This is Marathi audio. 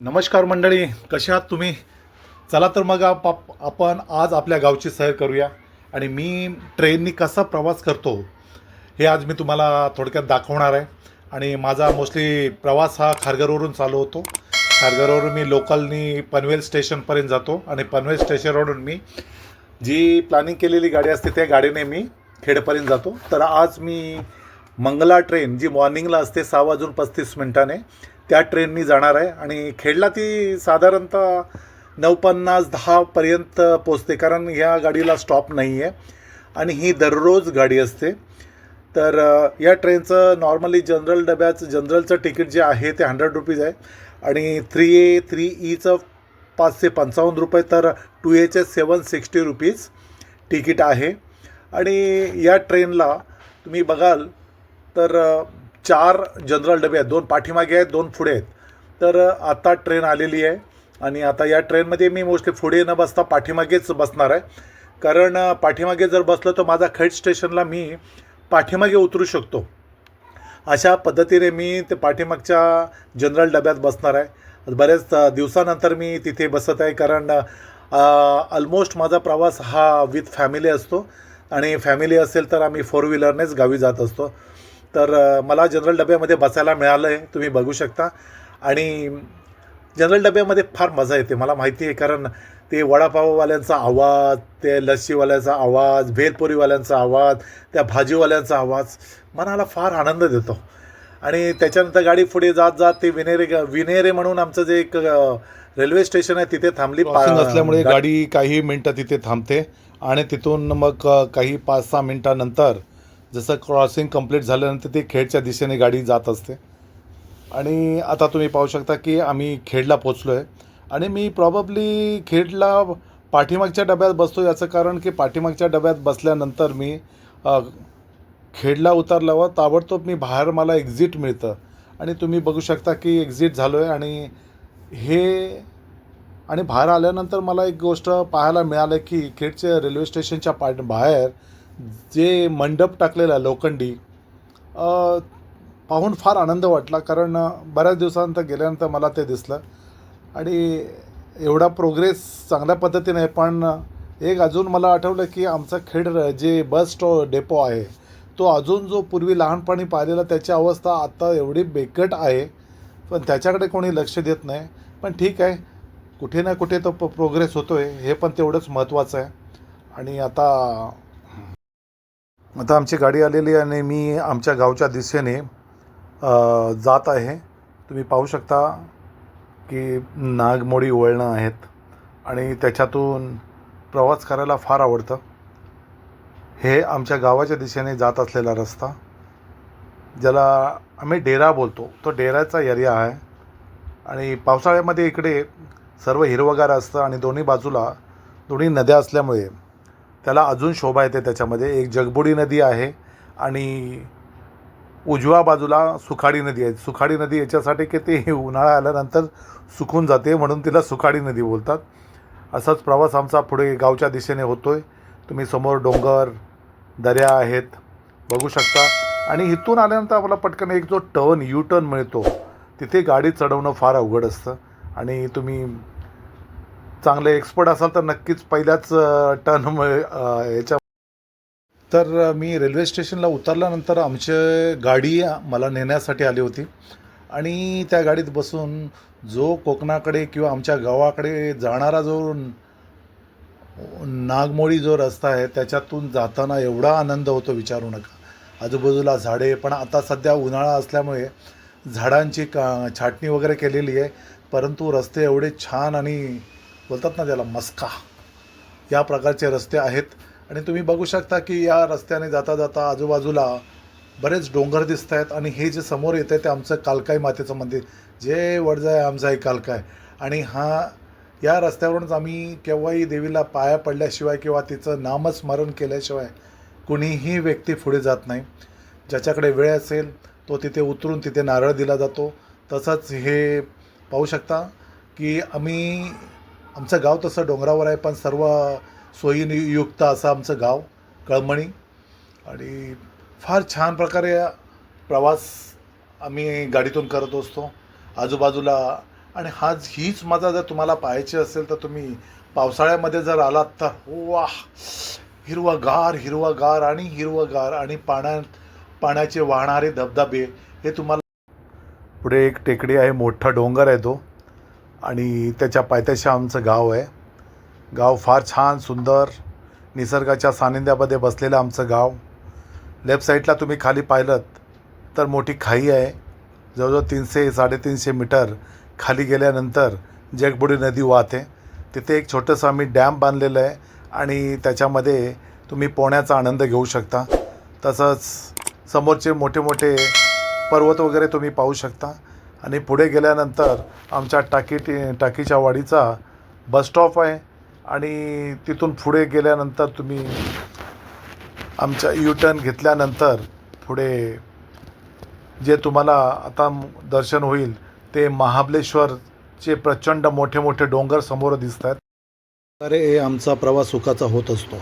नमस्कार मंडळी कशा आहात तुम्ही? चला तर मग आप आपण आज आपल्या गावची सैर करूया. आणि मी ट्रेननी कसा प्रवास करतो हे आज मी तुम्हाला थोडक्यात दाखवणार आहे. आणि माझा मोस्टली प्रवास हा खारघरवरून चालू होतो. खारघरवरून मी लोकलनी पनवेल स्टेशनपर्यंत जातो. आणि पनवेल स्टेशनवरून मी जी प्लॅनिंग केलेली गाडी असते त्या गाडीने मी खेडपर्यंत जातो. तर आज मी मंगला ट्रेन जी मॉर्निंगला असते सहा वाजून पस्तीस मिनिटाने त्या ट्रेननी जाणार आहे आणि खेडला ती साधारणतः नऊ पन्नास दहापर्यंत पोचते कारण ह्या गाडीला स्टॉप नाही आहे आणि ही दररोज गाडी असते. तर या ट्रेनचं नॉर्मली जनरल डब्याचं जनरलचं तिकीट जे आहे ते हंड्रेड रुपीज आहे आणि थ्री ए थ्री ईचं पाचशे पंचावन्न रुपये तर टू एचे सेवन सिक्स्टी रुपीज तिकीट आहे. आणि या ट्रेनला तुम्ही बघाल तर चार जनरल डबे आहेत दोन पाठीमागे आहेत दोन पुढे आहेत. तर आता ट्रेन आलेली आहे आणि आता या ट्रेनमध्ये मी मोस्टली पुढे न बसता पाठीमागेच बसणार आहे. कारण पाठीमागे जर बसलो तर माझा खैट स्टेशनला मी पाठीमागे उतरू शकतो. अशा पद्धतीने मी ते पाठीमागच्या जनरल डब्यात बसणार आहे. बऱ्याच दिवसानंतर मी तिथे बसत आहे कारण ऑलमोस्ट माझा प्रवास हा विथ फॅमिली असतो. आणि फॅमिली असेल तर आम्ही फोर व्हीलरनेच गावी जात असतो. तर मला जनरल डब्यामध्ये बसायला मिळालं आहे तुम्ही बघू शकता. आणि जनरल डब्यामध्ये फार मजा येते मला माहिती आहे. कारण ते वडापाववाल्यांचा आवाज ते लस्सीवाल्याचा आवाज भेलपुरीवाल्यांचा आवाज त्या भाजीवाल्यांचा आवाज मनाला फार आनंद देतो. आणि त्याच्यानंतर गाडी पुढे जात जात ते विनेरे विनेरे म्हणून आमचं जे एक रेल्वे स्टेशन आहे तिथे थांबली. असल्यामुळे गाडी काही मिनटं तिथे थांबते. आणि तिथून मग काही पाच सहा मिनटानंतर जसं क्रॉसिंग कंप्लीट झाल्यानंतर ती खेडच्या दिशेने गाडी जात असते. आणि आता तुम्ही पाहू शकता की आम्ही खेडला पोचलो आहे आणि मी प्रॉबब्ली खेडला पाठीमागच्या डब्यात बसतो याचं कारण की पाठीमागच्या डब्यात बसल्यानंतर मी खेडला उतरल्यावर ताबडतोब मी बाहेर मला एक्झिट मिळतं. आणि तुम्ही बघू शकता की एक्झिट झालो आहे आणि हे आणि बाहेर आल्यानंतर मला एक गोष्ट पाहायला मिळालं की खेडच्या रेल्वे स्टेशनच्या पाठ बाहेर जे मंडप टाकलेला लोखंडी पाहून फार आनंद वाटला. कारण बऱ्याच दिवसानंतर गेल्यानंतर मला ते दिसलं. आणि एवढा प्रोग्रेस चांगल्या पद्धतीने आहे. पण एक अजून मला आठवलं की आमचा खेड जे बस स्टॉ डेपो आहे तो अजून जो पूर्वी लहानपणी पाहिलेला त्याची अवस्था आता एवढी बेकट आहे. पण त्याच्याकडे कोणी लक्ष देत नाही. पण ठीक आहे. कुठे ना कुठे तो प प्रोग्रेस होतो आहे हे पण तेवढंच महत्त्वाचं आहे. आणि आता आता आमची गाडी आलेली आहे आणि मी आमच्या गावच्या दिशेने जात आहे. तुम्ही पाहू शकता की नागमोडी वळणं आहेत आणि त्याच्यातून प्रवास करायला फार आवडतं. हे आमच्या गावाच्या दिशेने जात असलेला रस्ता ज्याला आम्ही डेरा बोलतो. तो डेराचा एरिया आहे आणि पावसाळ्यामध्ये इकडे सर्व हिरवगार असतं आणि दोन्ही बाजूला दोन्ही नद्या असल्यामुळे त्याला अजून शोभा येते त्याच्यामध्ये. एक जगबुडी नदी आहे आणि उजव्या बाजूला सुखाडी नदी आहे. सुखाडी नदी याच्यासाठी की ते उन्हाळा आल्यानंतर सुकून जाते म्हणून तिला सुखाडी नदी बोलतात. असाच प्रवास आमचा पुढे गावच्या दिशेने होतो आहे तुम्ही समोर डोंगर दऱ्या आहेत बघू शकता. आणि इथून आल्यानंतर आम्हाला पटकन एक जो टर्न यू टर्न मिळतो तिथे गाडी चढवणं फार अवघड असतं. आणि तुम्ही चांगले एक्सपर्ट असाल तर नक्कीच पहिल्याच टर्न याच्या तर मी रेल्वे स्टेशनला उतरल्यानंतर आमची गाडी मला नेण्यासाठी आली होती. आणि त्या गाडीत बसून जो कोकणाकडे किंवा आमच्या गावाकडे जाणारा जो नागमोळी जो रस्ता आहे त्याच्यातून जाताना एवढा आनंद होतो विचारू नका. आजूबाजूला झाडे पण आता सध्या उन्हाळा असल्यामुळे झाडांची का छाटणी वगैरे केलेली आहे. परंतु रस्ते एवढे छान आणि बोलतात ना त्याला मस्का. या प्रकारचे रस्ते आहेत. आणि तुम्ही बघू शकता की या रस्त्याने जाता जाता आजूबाजूला बरेच डोंगर दिसत आहेत आणि हे जे समोर येतं आहे ते आमचं कालकाई मातेचं मंदिर. जे वडजाय आमचा एक कालकाय आणि हा या रस्त्यावरूनच आम्ही केव्हाही देवीला पाया पडल्याशिवाय किंवा तिचं नामस्मरण केल्याशिवाय कुणीही व्यक्ती पुढे जात नाही. ज्याच्याकडे वेळ असेल तो तिथे उतरून तिथे नारळ दिला जातो. तसंच हे पाहू शकता की आम्ही आमचं गाव तसं डोंगरावर आहे पण सर्व सोयीनियुक्त असं आमचं गाव कळमणी. आणि फार छान प्रकारे प्रवास आम्ही गाडीतून करत असतो आजूबाजूला. आणि हाच हीच मजा जर तुम्हाला पाहायची असेल तर तुम्ही पावसाळ्यामध्ये जर आलात तर वा हिरवागार हिरवागार आणि हिरवगार आणि पाण्यात पाण्याचे वाहणारे धबधबे हे तुम्हाला पुढे एक टेकडी आहे मोठा डोंगर आहे तो. आणि त्याच्या पायथ्याशी आमचं गाव आहे. गाव फार छान सुंदर निसर्गाच्या सानिध्यामध्ये बसलेलं आमचं गाव. लेफ्ट साईडला तुम्ही खाली पाहिलं तर मोठी खाई आहे. जवळजवळ तीनशे साडेतीनशे मीटर खाली गेल्यानंतर जगबुडी नदी वाहते तिथे एक छोटंसं आम्ही डॅम बांधलेलं आहे आणि त्याच्यामध्ये तुम्ही पोहण्याचा आनंद घेऊ शकता. तसंच समोरचे मोठे मोठे पर्वत वगैरे तुम्ही पाहू शकता. आणि पुढे गेल्यानंतर आमच्या टाकी टाकीच्या वाडीचा बस स्टॉप आहे. आणि तिथून पुढे गेल्यानंतर तुम्ही आमच्या यू टर्न घेतल्यानंतर पुढे जे तुम्हाला आता दर्शन होईल ते महाबलेश्वरचे प्रचंड मोठे मोठे डोंगर समोर दिसत आहेत अरे आमचा प्रवास सुखाचा होत असतो.